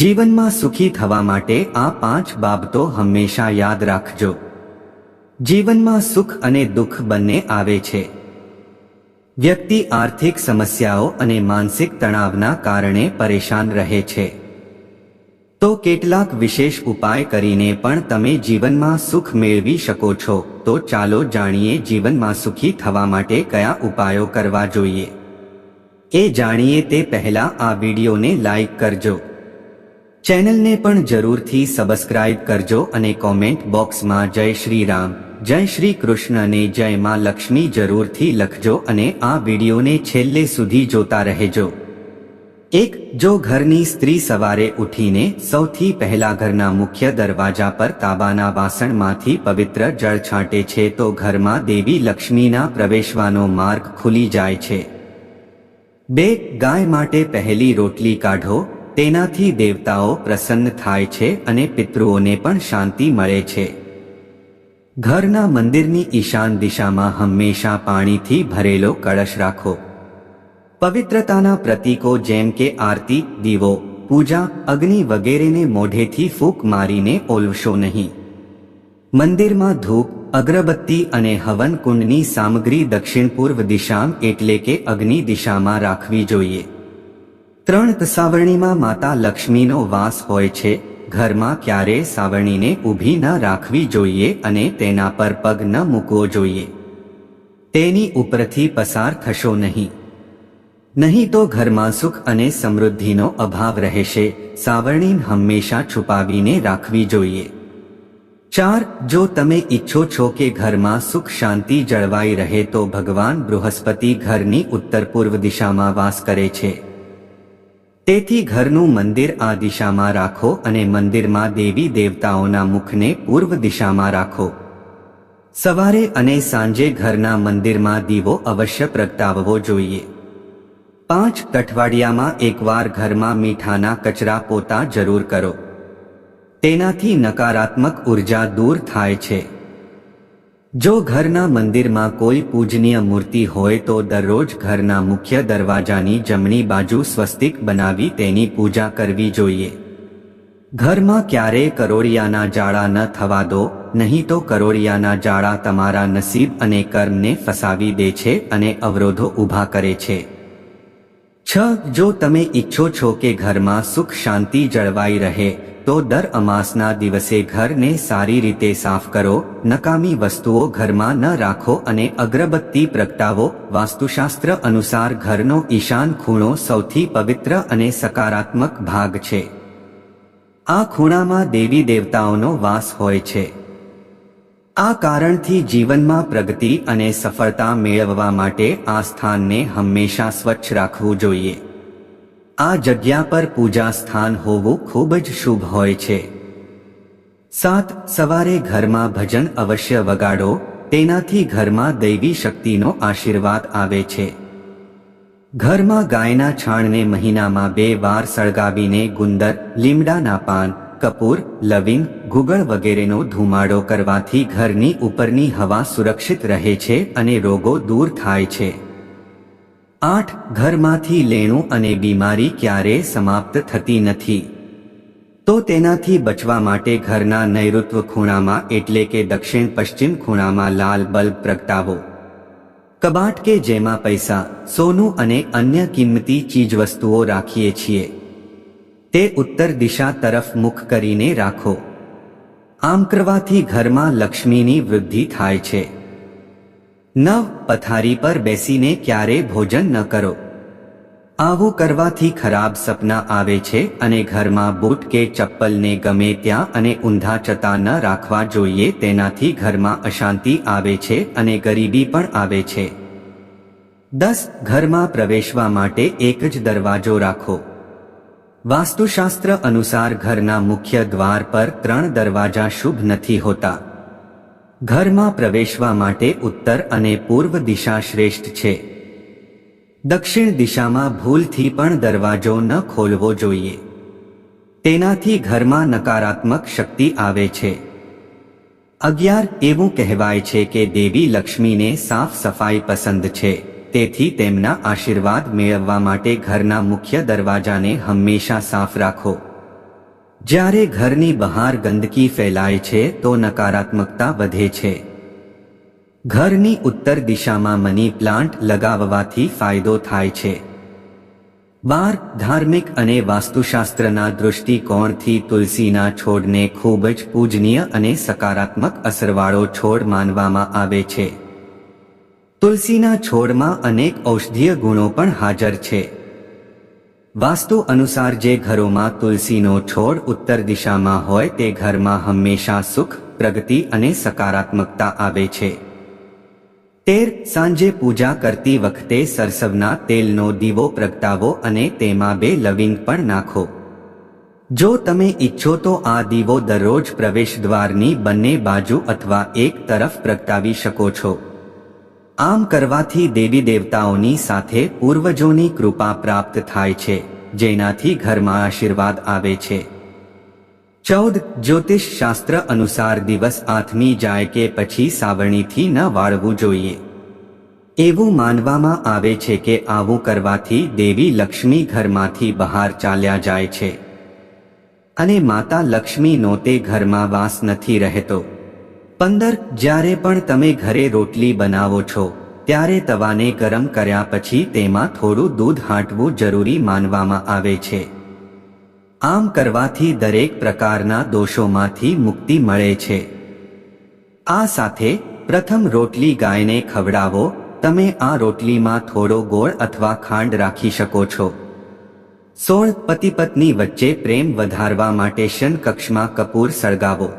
જીવનમાં સુખી થવા માટે આ પાંચ બાબતો હંમેશા યાદ રાખજો. જીવનમાં સુખ અને દુઃખ બંને આવે છે. વ્યક્તિ આર્થિક સમસ્યાઓ અને માનસિક તણાવના કારણે પરેશાન રહે છે. તો કેટલાક વિશેષ ઉપાય કરીને પણ તમે જીવનમાં સુખ મેળવી શકો છો, તો ચાલો જાણીએ જીવનમાં સુખી થવા માટે કયા ઉપાયો કરવા જોઈએ. એ જાણીએ તે પહેલા આ વિડીયોને લાઈક કરજો. ચેનલને પણ જરૂરથી સબસ્ક્રાઇબ કરજો અને કોમેન્ટ બોક્સમાં જય શ્રી રામ. જય શ્રી કૃષ્ણ અને જય માં લક્ષ્મી જરૂરથી લખજો અને આ વિડીયોને છેલ્લે સુધી જોતા રહેજો. એક, જો ઘરની સ્ત્રી સવારે ઉઠીને સૌથી પહેલા ઘરના મુખ્ય દરવાજા પર તાબાના વાસણમાંથી પવિત્ર જળ છાંટે છે તો ઘરમાં દેવી લક્ષ્મીના પ્રવેશવાનો માર્ગ ખુલી જાય છે. બે, ગાય માટે પહેલી રોટલી કાઢો. તેનાથી દેવતાઓ પ્રસન્ન થાય છે અને પિતૃઓને પણ શાંતિ મળે છે. ઘરના મંદિરની ઈશાન દિશામાં હંમેશા પાણીથી ભરેલો કળશ રાખો. પવિત્રતાના પ્રતીકો જેમ કે આરતી, દીવો, પૂજા, અગ્નિ વગેરેને મોઢેથી ફૂંક મારીને ઓલવશો નહીં. મંદિરમાં ધૂપ, અગરબત્તી અને હવન કુંડની સામગ્રી દક્ષિણ પૂર્વ દિશા એટલે કે અગ્નિ દિશામાં રાખવી જોઈએ. ત્રણ સાવરણીમાં માતા લક્ષ્મીનો વાસ હોય છે. ઘરમાં ક્યારે સાવરણીને ઊભી ન રાખવી જોઈએ અને તેના પર પગ ન મૂકવો જોઈએ. તેની ઉપરથી પસાર થશો નહીં. નહીં તો ઘરમાં સુખ અને સમૃદ્ધિનો અભાવ રહેશે. સાવરણી હંમેશા છુપાવીને રાખવી જોઈએ. ચાર, જો તમે ઈચ્છો છો કે ઘરમાં સુખ શાંતિ જળવાઈ રહે તો ભગવાન બૃહસ્પતિ ઘરની ઉત્તર પૂર્વ દિશામાં વાસ કરે છે. તેથી ઘરનું મંદિર આ દિશામાં રાખો અને મંદિરમાં દેવી દેવતાઓના મુખને પૂર્વ દિશામાં રાખો. સવારે અને સાંજે ઘરના મંદિરમાં દીવો અવશ્ય પ્રગટાવવો જોઈએ. પાંચ અઠવાડિયામાં એકવાર ઘરમાં મીઠાના કચરા પોતા જરૂર કરો. તેનાથી નકારાત્મક ઊર્જા દૂર થાય છે. જો ઘરના મંદિરમાં કોઈ પૂજનીય મૂર્તિ હોય તો દરરોજ ઘરના મુખ્ય દરવાજાની જમણી બાજુ સ્વસ્તિક બનાવી તેની પૂજા કરવી જોઈએ. ઘરમાં ક્યારેય કરોડિયાના જાળા ન થવા દો, નહીં તો કરોડિયાના જાળા તમારા નસીબ અને કર્મને ફસાવી દે છે અને અવરોધો ઊભા કરે છે. છ, જો તમે ઈચ્છો છો કે ઘરમાં સુખ શાંતિ જળવાઈ રહે તો દર અમાસના દિવસે ઘરને સારી રીતે સાફ કરો, નકામી વસ્તુઓ ઘરમાં ન રાખો અને અગરબત્તી પ્રગટાવો. વાસ્તુશાસ્ત્ર અનુસાર ઘરનો ઈશાન ખૂણો સૌથી પવિત્ર અને સકારાત્મક ભાગ છે. આ ખૂણામાં દેવી દેવતાઓનો વાસ હોય છે. આ કારણથી જીવનમાં પ્રગતિ અને સફળતા મેળવવા માટે આ સ્થાનને હંમેશા સ્વચ્છ રાખવું જોઈએ. આ જગ્યા પર પૂજા સ્થાન હોવું ખૂબ જ શુભ હોય છે. સાત, સવારે ઘરમાં ભજન અવશ્ય વગાડો, તેનાથી ઘરમાં દૈવી શક્તિનો આશીર્વાદ આવે છે. ઘરમાં ગાયના છાણને મહિનામાં બે વાર સળગાવીને ગુંદર, લીમડાના પાન, કપૂર, લવિંગ, ગુગળ વગેરેનો ધુમાડો કરવાથી ઘરની ઉપરની હવા સુરક્ષિત રહે છે અને રોગો દૂર થાય છે. આઠ ઘરમાંથી લેણું અને બીમારી ક્યારેય સમાપ્ત થતી નથી. તો તેનાથી બચવા માટે ઘરના નૈઋત્વ ખૂણામાં એટલે કે દક્ષિણ પશ્ચિમ ખૂણામાં લાલ બલ્બ પ્રગટાવો. કબાટ કે જેમાં પૈસા, સોનું અને અન્ય કિંમતી ચીજવસ્તુઓ રાખીએ છીએ. તે ઉત્તર દિશા તરફ મુખ કરીને રાખો. આમ કરવાથી ઘરમાં લક્ષ્મીની વૃદ્ધિ થાય છે. નવ પથારી પર બેસીને ક્યારે ભોજન ન કરો. આવું કરવાથી ખરાબ સપના આવે છે અને ઘરમાં બૂટ કે ચપ્પલને ગમે ત્યાં અને ઊંધા ચતા ન રાખવા જોઈએ તેનાથી ઘરમાં અશાંતિ આવે છે અને ગરીબી પણ આવે છે. દસ, ઘરમાં પ્રવેશવા માટે એક જ દરવાજો રાખો. વાસ્તુશાસ્ત્ર અનુસાર ઘરના મુખ્ય દ્વાર પર ત્રણ દરવાજા શુભ નથી હોતા. ઘરમાં પ્રવેશવા માટે ઉત્તર અને પૂર્વ દિશા શ્રેષ્ઠ છે. દક્ષિણ દિશામાં ભૂલથી પણ દરવાજો ન ખોલવો જોઈએ. તેનાથી ઘરમાં નકારાત્મક શક્તિ આવે છે. અગિયાર, એવું કહેવાય છે કે દેવી લક્ષ્મીને સાફ સફાઈ પસંદ છે, તેથી તેમના આશીર્વાદ મેળવવા માટે ઘરના મુખ્ય દરવાજાને હંમેશા સાફ રાખો. જ્યારે ઘરની બહાર ગંદકી ફેલાય છે તો નકારાત્મકતા વધે છે. ઘરની ઉત્તર દિશામાં મની પ્લાન્ટ લગાવવાથી ફાયદો થાય છે. બાર, ધાર્મિક અને વાસ્તુશાસ્ત્રના દૃષ્ટિકોણથી તુલસીના છોડને ખૂબ જ પૂજનીય અને સકારાત્મક અસરવાળો છોડ માનવામાં આવે છે. તુલસીના છોડમાં અનેક ઔષધીય ગુણો પણ હાજર છે. વાસ્તુ અનુસાર જે ઘરોમાં તુલસીનો છોડ ઉત્તર દિશામાં હોય તે ઘરમાં હંમેશા સુખ, પ્રગતિ અને સકારાત્મકતા આવે છે. તેર, સાંજે પૂજા કરતી વખતે સરસવના તેલનો દીવો પ્રગટાવો અને તેમાં બે લવિંગ પણ નાખો. જો તમે ઈચ્છો તો આ દીવો દરરોજ પ્રવેશ દ્વારની બંને બાજુ અથવા એક તરફ પ્રગટાવી શકો છો. આમ કરવાથી દેવી દેવતાઓની સાથે પૂર્વજોની કૃપા પ્રાપ્ત થાય છે, જેનાથી ઘરમાં આશીર્વાદ આવે છે. ચૌદ, જ્યોતિષ શાસ્ત્ર અનુસાર દિવસ આથમી જાય કે પછી સાવરણીથી ન વાળવું જોઈએ. એવું માનવામાં આવે છે કે આવું કરવાથી દેવી લક્ષ્મી ઘરમાંથી બહાર ચાલ્યા જાય છે. અને માતા લક્ષ્મીનો તે ઘરમાં વાસ નથી રહેતો. પંદર, જ્યારે પણ તમે ઘરે રોટલી બનાવો છો, ત્યારે તવાને ગરમ કર્યા પછી તેમાં થોડું દૂધ હાંટવું જરૂરી માનવામાં આવે છે. આમ કરવાથી દરેક પ્રકારના દોષોમાંથી મુક્તિ મળે છે. આ સાથે, પ્રથમ રોટલી ગાયને ખવડાવો, તમે આ રોટલીમાં થોડો ગોળ અથવા ખાંડ રાખી શકો છો. સોળ પતિ પત્ની વચ્ચે પ્રેમ વધારવા માટે શન કક્ષમાં કપૂર સળગાવો.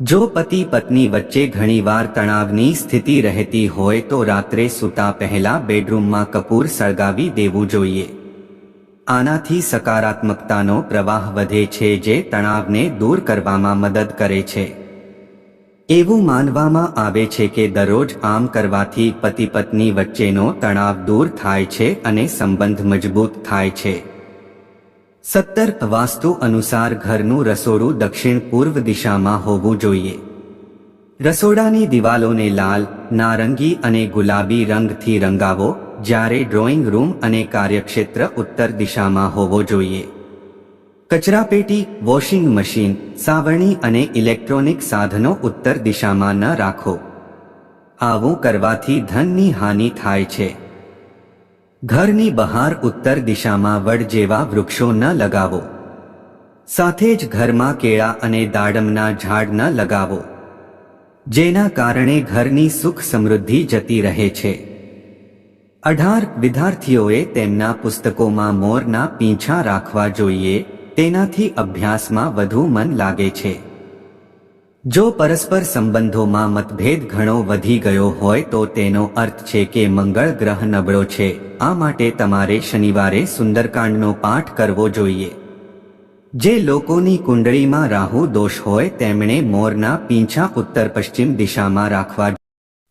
જો પતિ પત્ની વચ્ચે ઘણીવાર તણાવની સ્થિતિ રહેતી હોય તો રાત્રે સૂતા પહેલા બેડરૂમમાં કપૂર સળગાવી દેવું જોઈએ. આનાથી સકારાત્મકતાનો પ્રવાહ વધે છે જે તણાવને દૂર કરવામાં મદદ કરે છે. એવું માનવામાં આવે છે કે દરરોજ આમ કરવાથી પતિ પત્ની વચ્ચેનો તણાવ દૂર થાય છે અને સંબંધ મજબૂત થાય છે. સત્તર વાસ્તુ અનુસાર ઘરનું રસોડું દક્ષિણ પૂર્વ દિશામાં હોવું જોઈએ. રસોડાની દિવાલોને લાલ, નારંગી અને ગુલાબી રંગથી રંગાવો, જ્યારે ડ્રોઈંગ રૂમ અને કાર્યક્ષેત્ર ઉત્તર દિશામાં હોવો જોઈએ. કચરાપેટી વોશિંગ મશીન, સાવરણી અને ઇલેક્ટ્રોનિક સાધનો ઉત્તર દિશામાં ન રાખો. આવું કરવાથી ધનની હાનિ થાય છે. ઘરની બહાર ઉત્તર દિશામાં વડ જેવા વૃક્ષો ન લગાવો. સાથે જ ઘરમાં કેળા અને દાડમના ઝાડ ન લગાવો. જેના કારણે ઘરની સુખ સમૃદ્ધિ જતી રહે છે. અઢાર વિદ્યાર્થીઓએ તેમના પુસ્તકોમાં મોરના પીંછા રાખવા જોઈએ, તેનાથી અભ્યાસમાં વધુ મન લાગે છે. જો પરસ્પર સંબંધોમાં મતભેદ ઘણો વધી ગયો હોય તો તેનો અર્થ છે કે મંગળ ગ્રહ નબળો છે. આ માટે તમારે શનિવારે સુંદરકાંડનો પાઠ કરવો જોઈએ. જે લોકોની કુંડળીમાં રાહુ દોષ હોય, તેમણે મોરના પીંછા ઉત્તર પશ્ચિમ દિશામાં રાખવા